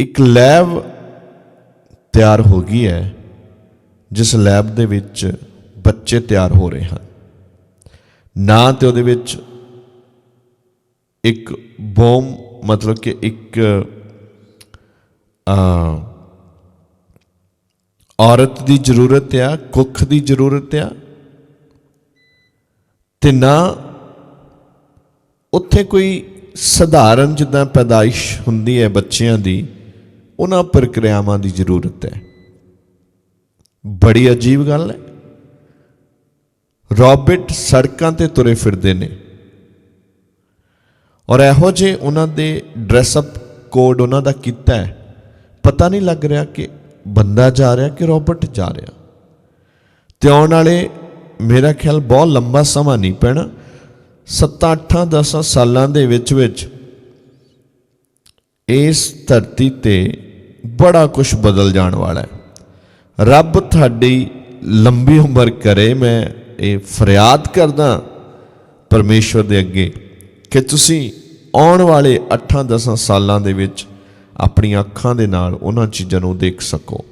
ਇੱਕ ਲੈਬ ਤਿਆਰ ਹੋ ਗਈ ਹੈ, ਜਿਸ ਲੈਬ ਦੇ ਵਿੱਚ ਬੱਚੇ ਤਿਆਰ ਹੋ ਰਹੇ ਹਨ। ਨਾ ਤੇ ਉਹਦੇ ਵਿੱਚ ਇੱਕ ਬੋਮ, ਮਤਲਬ ਕਿ ਇੱਕ ਆ ਔਰਤ ਦੀ ਜ਼ਰੂਰਤ ਆ, ਕੁੱਖ ਦੀ ਜ਼ਰੂਰਤ ਆ, ਤੇ ਨਾ ਉੱਥੇ ਕੋਈ ਸਧਾਰਨ ਜਿੱਦਾਂ ਪੈਦਾਇਸ਼ ਹੁੰਦੀ ਹੈ ਬੱਚਿਆਂ ਦੀ ਉਹਨਾਂ ਪ੍ਰਕਿਰਿਆਵਾਂ ਦੀ ਜ਼ਰੂਰਤ ਹੈ। ਬੜੀ ਅਜੀਬ ਗੱਲ ਹੈ। ਰੋਬਿਟ ਸੜਕਾਂ ਤੇ ਤੁਰੇ ਫਿਰਦੇ ਨੇ। ਔਰ ਇਹੋ ਜੇ ਉਹਨਾਂ ਦੇ ਡਰੈਸ ਅਪ ਕੋਡ ਉਹਨਾਂ ਦਾ ਕੀਤਾ ਹੈ। ਪਤਾ ਨਹੀਂ ਲੱਗ ਰਿਹਾ ਕਿ ਬੰਦਾ ਜਾ ਰਿਹਾ ਕਿ ਰੋਬੋਟ ਜਾ ਰਿਹਾ। ਤੇ ਆਉਣ ਵਾਲੇ ਮੇਰਾ ਖਿਆਲ ਬਹੁਤ ਲੰਬਾ ਸਮਾਂ ਨਹੀਂ ਪੈਣਾ। 7 8 10 ਸਾਲਾਂ ਦੇ ਵਿੱਚ ਵਿੱਚ ਇਸ ਧਰਤੀ ਤੇ ਬੜਾ ਕੁਝ ਬਦਲ ਜਾਣ ਵਾਲਾ ਹੈ। ਰੱਬ ਤੁਹਾਡੀ ਲੰਬੀ ਉਮਰ ਕਰੇ, ਮੈਂ ਇਹ ਫਰਿਆਦ ਕਰਦਾ ਪਰਮੇਸ਼ਵਰ ਦੇ ਅੱਗੇ ਕਿ ਤੁਸੀਂ ਆਉਣ ਵਾਲੇ 8-10 ਸਾਲਾਂ ਦੇ ਵਿੱਚ ਆਪਣੀਆਂ ਅੱਖਾਂ ਦੇ ਨਾਲ ਉਹਨਾਂ ਚੀਜ਼ਾਂ ਨੂੰ ਦੇਖ ਸਕੋ।